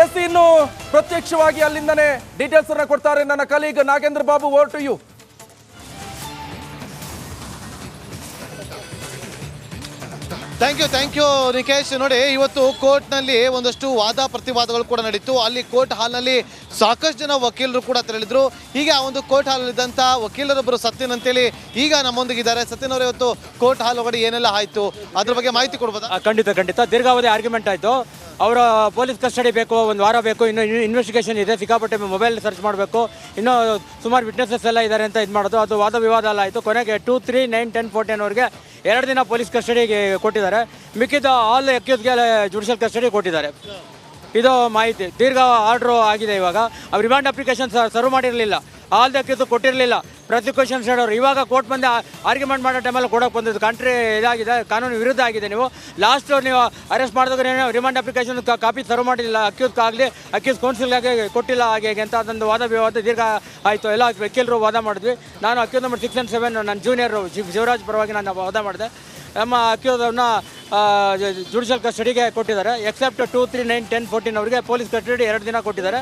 S ಇನ್ನು ಪ್ರತ್ಯಕ್ಷವಾಗಿ ಅಲ್ಲಿಂದನೇ ಡೀಟೇಲ್ಸ್ ಅನ್ನ ಕೊಡ್ತಾರೆ ನನ್ನ colleague Nagendra Babu over to you thank you thank you Nikesh ನೋಡಿ ಇವತ್ತು ಕೋರ್ಟ್ನಲ್ಲಿ ಒಂದಷ್ಟು ವಾದ ಪ್ರತಿವಾದಗಳು ಕೂಡ ನಡೀತು. ಅಲ್ಲಿ ಕೋರ್ಟ್ ಹಾಲ್ನಲ್ಲಿ ಸಾಕಷ್ಟು ಜನ ವಕೀಲರು ಕೂಡ ತೆರಳಿದ್ರು. ಈಗ ಆ ಒಂದು ಕೋರ್ಟ್ ಹಾಲಲ್ಲಿದ್ದಂಥ ವಕೀಲರೊಬ್ಬರು ಸತ್ಯನ್ ಅಂತೇಳಿ ಈಗ ನಮ್ಮೊಂದಿಗಿದ್ದಾರೆ. ಸತ್ಯನ್ ಅವರು ಇವತ್ತು ಕೋರ್ಟ್ ಹಾಲ್ ಒಳಗಡೆ ಏನೆಲ್ಲ ಆಯಿತು? ಅದ್ರ ಬಗ್ಗೆ ಮಾಹಿತಿ ಕೊಡ್ಬೋದಾ? ಖಂಡಿತ ಖಂಡಿತ. ದೀರ್ಘಾವಧಿ ಆರ್ಗ್ಯುಮೆಂಟ್ ಆಯಿತು. ಅವರ ಪೊಲೀಸ್ ಕಸ್ಟಡಿ ಬೇಕು, ಒಂದು ವಾರ ಬೇಕು, ಇನ್ನು ಇನ್ವೆಸ್ಟಿಗೇಷನ್ ಇದೆ, ಸಿಕ್ಕಾಪಟ್ಟೆ ಮೊಬೈಲ್ ಸರ್ಚ್ ಮಾಡಬೇಕು. ಇನ್ನೂ ಸುಮಾರು ವಿಟ್ನೆಸಸ್ ಎಲ್ಲ ಇದ್ದಾರೆ ಅಂತ ಇದು ಮಾಡೋದು. ಅದು ವಾದ ವಿವಾದ ಎಲ್ಲ ಆಯಿತು. ಕೊನೆಗೆ two three nine ten fourteen ಅವ್ರಿಗೆ ಎರಡು ದಿನ ಪೊಲೀಸ್ ಕಸ್ಟಡಿಗೆ ಕೊಟ್ಟಿದ್ದಾರೆ. ಮಿಕ್ಕಿದ ಆಲ್ ಅಕ್ಯೂಸ್ಗೆ ಜುಡಿಷಿಯಲ್ ಕಸ್ಟಡಿ ಕೊಟ್ಟಿದ್ದಾರೆ. ಇದು ಮಾಹಿತಿ. ದೀರ್ಘ ಆರ್ಡ್ರು ಆಗಿದೆ ಇವಾಗ. ಅವ್ರು ರಿಮಾಂಡ್ ಅಪ್ಲಿಕೇಶನ್ ಸರ್ವ್ ಮಾಡಿರಲಿಲ್ಲ. ಆಲ್ ಅಕ್ಯೂಸ್ ಕೊಟ್ಟಿರಲಿಲ್ಲ. ಪ್ರತಿ ಸೈಡ್ ಅವರು. ಇವಾಗ ಕೋರ್ಟ್ ಬಂದು ಆರ್ಗ್ಯುಮೆಂಟ್ ಮಾಡೋ ಟೈಮಲ್ಲಿ ಕೊಡೋಕೆ ಬಂದಿದ್ದು. ಕಂಟ್ರಿ ಇದಾಗಿದೆ, ಕಾನೂನು ವಿರುದ್ಧ ಆಗಿದೆ ನೀವು. ಲಾಸ್ಟ್ ನೀವು ಅರೆಸ್ಟ್ ಮಾಡಿದಾಗ ಏನು ರಿಮಾಂಡ್ ಅಪ್ಲಿಕೇಶನ್ ಕಾಪಿ ಸರ್ವ್ ಮಾಡಿಲ್ಲ. ಅಕ್ಯೂಸ್ಗಾಗಲಿ ಅಕ್ಯೂಸ್ ಕೌನ್ಸಿಲ್ಗಾಗಿ ಕೊಟ್ಟಿಲ್ಲ ಹಾಗೆ ಹೀಗೆ ಅಂತ ಅದೊಂದು ವಾದ ವಿವಾದ ದೀರ್ಘ ಆಯಿತು. ಎಲ್ಲ ವಕೀಲರು ವಾದ ಮಾಡಿದ್ವಿ. ನಾನು accused number six and seven ನನ್ನ ಜೂನಿಯರು ಶಿವರಾಜ್ ಪರವಾಗಿ ನಾನು ವಾದ ಮಾಡಿದೆ. ನಮ್ಮ ಅಕ್ಯೂಸವ್ರನ್ನ ಜುಡಿಷಿಯಲ್ ಕಸ್ಟಡಿಗೆ ಕೊಟ್ಟಿದ್ದಾರೆ. Except two three nine ten fourteen ಅವರಿಗೆ ಪೊಲೀಸ್ ಕಸ್ಟಡಿ ಎರಡು ದಿನ ಕೊಟ್ಟಿದ್ದಾರೆ.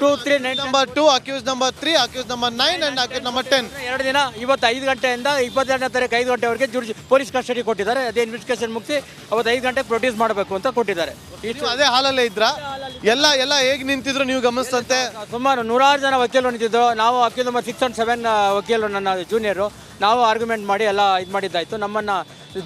Two three nine number two accused number three accused number nine and accused number ten ಎರಡು ದಿನ ಇವತ್ತು ಐದು ಗಂಟೆಯಿಂದ ಇಪ್ಪತ್ತೆರಡನೇ ತಾರೀಕು ಐದು ಗಂಟೆವರೆಗೆ ಜುಡಿ ಪೊಲೀಸ್ ಕಸ್ಟಡಿ ಕೊಟ್ಟಿದ್ದಾರೆ. ಅದೇ ಇನ್ವೆಸ್ಟಿಗೇಷನ್ ಮುಗಿಸಿ ಅವತ್ತು ಐದು ಗಂಟೆಗೆ ಪ್ರೊಡ್ಯೂಸ್ ಮಾಡಬೇಕು ಅಂತ ಕೊಟ್ಟಿದ್ದಾರೆ. ಅದೇ ಹಾಲಲ್ಲೇ ಇದ್ರ? ಎಲ್ಲ ಎಲ್ಲ ಹೇಗೆ ನಿಂತಿದ್ರು ನೀವು ಗಮನಿಸ್ತಂತೆ ಸುಮಾರು ನೂರಾರು ಜನ ವಕೀಲರು ನಿಂತಿದ್ರು ನಾವು accused number six and seven ವಕೀಲರು ನನ್ನ ಜೂನಿಯರು ನಾವು ಆರ್ಗ್ಯುಮೆಂಟ್ ಮಾಡಿ ಎಲ್ಲ ಇದು ಮಾಡಿದ್ದಾಯಿತು. ನಮ್ಮನ್ನು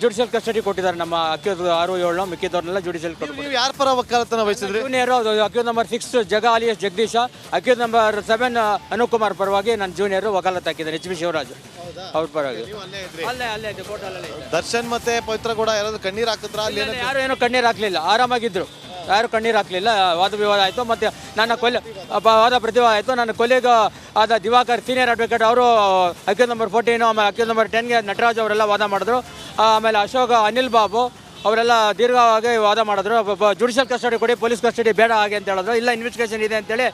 ಜುಡಿಷಿಯಲ್ ಕಸ್ಟಡಿ ಕೊಟ್ಟಿದ್ದಾರೆ ನಮ್ಮ ಅಕ್ಯೂಸ್ ಆರು ಏಳು ಮಿಕ್ಕಿದವ್ರನ್ನೆಲ್ಲ ಜುಡಿಷಿಯಲ್ ನೀವು ಯಾರ ಪರ ವಕಾಲತನ ವಹಿಸಿದ್ರಿ? Junior accused number six Jaga alias Jagadisha. Accused number seven Anukumar ಪರವಾಗಿ ನನ್ನ ಜೂನಿಯರ್ ವಕಾಲತ್ ಹಾಕಿದ್ದಾರೆ ಎಚ್ ಬಿ ಶಿವರಾಜ್ ಅವ್ರ ಪರವಾಗಿ. ಅಲ್ಲೇ ದರ್ಶನ್ ಮತ್ತೆ ಪವಿತ್ರ ಕೂಡ ಯಾರಾದ್ರೂ ಕಣ್ಣೀರ್ ಹಾಕಿದ್ರ ಅಲ್ಲಿ ಯಾರು ಏನೋ ಕಣ್ಣೀರು ಹಾಕ್ಲಿಲ್ಲ ಆರಾಮಾಗಿದ್ರು. ಯಾರು ಕಣ್ಣೀರು ಹಾಕಲಿಲ್ಲ. ವಾದ ವಿವಾದ ಆಯಿತು. ಮತ್ತು ನನ್ನ ಕೊಲೆ ವಾದ ಪ್ರತಿವಾದ ಆಯಿತು. ನನ್ನ ಕೊಲೆಗ ಆದ ದಿವಾಕರ್ ಸೀನಿಯರ್ ಅಡ್ವೊಕೇಟ್ ಅವರು ಅಕ್ಯೂಸ್ ನಂಬರ್ ಫೋರ್ಟೀನು ಆಮೇಲೆ ಅಕ್ಯೂಸ್ ನಂಬರ್ ಟೆನ್ಗೆ ನಟರಾಜ್ ಅವರೆಲ್ಲ ವಾದ ಮಾಡಿದ್ರು. ಆಮೇಲೆ ಅಶೋಕ್, ಅನಿಲ್ ಬಾಬು ಅವರೆಲ್ಲ ದೀರ್ಘವಾಗಿ ವಾದ ಮಾಡಿದ್ರು. ಜುಡಿಷಿಯಲ್ ಕಸ್ಟಡಿ ಕೊಡಿ ಪೊಲೀಸ್ ಕಸ್ಟಡಿ ಬೇಡ ಹಾಗೆ ಅಂತ ಹೇಳಿದ್ರು. ಇಲ್ಲ ಇನ್ವೆಸ್ಟಿಗೇಷನ್ ಇದೆ ಅಂತೇಳಿ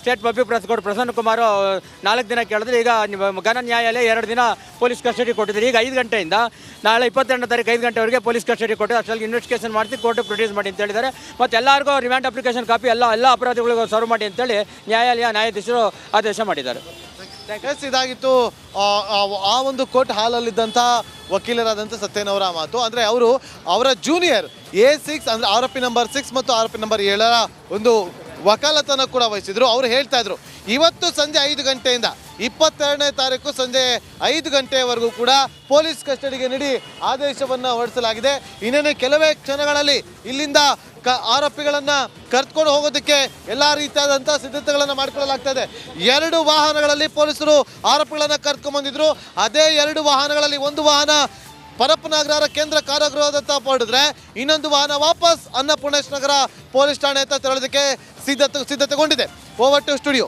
state public prosecutor Prasanna Kumar ನಾಲ್ಕು ದಿನ ಕೇಳಿದ್ರು. ಈಗ ಘನ ನ್ಯಾಯಾಲಯ ಎರಡು ದಿನ ಪೊಲೀಸ್ ಕಸ್ಟಡಿ ಕೊಟ್ಟಿದ್ದಾರೆ. ಈಗ ಐದು ಗಂಟೆಯಿಂದ ನಾಳೆ ಇಪ್ಪತ್ತೆರಡನೇ ತಾರೀಕು ಐದು ಗಂಟೆವರೆಗೆ ಪೊಲೀಸ್ ಕಸ್ಟಡಿ ಕೊಟ್ಟು ಅಷ್ಟರಲ್ಲಿ ಇನ್ವೆಸ್ಟಿಗೇಷನ್ ಮಾಡಿಸಿ ಕೋರ್ಟ್ ಪ್ರೊಡ್ಯೂಸ್ ಮಾಡಿ ಅಂತ ಹೇಳಿದ್ದಾರೆ. ಮತ್ತು ಎಲ್ಲರಿಗೂ ರಿಮ್ಯಾಂಡ್ ಅಪ್ಲಿಕೇಶನ್ ಕಾಪಿ ಎಲ್ಲ ಎಲ್ಲ ಅಪರಾಧಿಗಳಿಗೂ ಸರ್ವ್ ಮಾಡಿ ಅಂತೇಳಿ ನ್ಯಾಯಾಲಯ ನ್ಯಾಯಾಧೀಶರು ಆದೇಶ ಮಾಡಿದ್ದಾರೆ. ಎಸ್ ಇದಾಗಿತ್ತು ಆ, ಒಂದು ಕೋರ್ಟ್ ಹಾಲಲ್ಲಿದ್ದಂಥ ವಕೀಲರಾದಂಥ ಸತ್ಯನವರ ಮಾತು. ಅಂದರೆ ಅವರು ಅವರ ಜೂನಿಯರ್ ಎ ಸಿಕ್ಸ್ ಅಂದರೆ ಆರೋಪಿ ನಂಬರ್ ಸಿಕ್ಸ್ ಮತ್ತು ಆರೋಪಿ ನಂಬರ್ ಏಳರ ಒಂದು ವಕಾಲತನ ಕೂಡ ವಹಿಸಿದ್ರು. ಅವರು ಹೇಳ್ತಾ ಇದ್ರು ಇವತ್ತು ಸಂಜೆ ಐದು ಗಂಟೆಯಿಂದ ಇಪ್ಪತ್ತೆರಡನೇ ತಾರೀಕು ಸಂಜೆ ಐದು ಗಂಟೆಯವರೆಗೂ ಕೂಡ ಪೊಲೀಸ್ ಕಸ್ಟಡಿಗೆ ನೀಡಿ ಆದೇಶವನ್ನು ಹೊರಡಿಸಲಾಗಿದೆ. ಇನ್ನೇನು ಕೆಲವೇ ಕ್ಷಣಗಳಲ್ಲಿ ಇಲ್ಲಿಂದ ಕ ಆರೋಪಿಗಳನ್ನ ಕರ್ತ್ಕೊಂಡು ಹೋಗೋದಕ್ಕೆ ಎಲ್ಲ ರೀತಿಯಾದಂಥ ಸಿದ್ಧತೆಗಳನ್ನು ಮಾಡಿಕೊಳ್ಳಲಾಗ್ತಾ ಇದೆ ಎರಡು ವಾಹನಗಳಲ್ಲಿ ಪೊಲೀಸರು ಆರೋಪಿಗಳನ್ನ ಕರ್ತ್ಕೊಂಡ್ ಬಂದಿದ್ರು. ಅದೇ ಎರಡು ವಾಹನಗಳಲ್ಲಿ ಒಂದು ವಾಹನ ಪರಪ್ಪನಗರ ಕೇಂದ್ರ ಕಾರಾಗೃಹದತ್ತ ಹೊರಡಿದ್ರೆ ಇನ್ನೊಂದು ವಾಹನ ವಾಪಸ್ ಅನ್ನಪೂರ್ಣೇಶ್ ನಗರ ಪೊಲೀಸ್ ಠಾಣೆ ಅಂತ ತೆರಳೋದಕ್ಕೆ ಸಿದ್ಧತೆ, ಸಿದ್ಧತೆಗೊಂಡಿದೆ. Over to studio.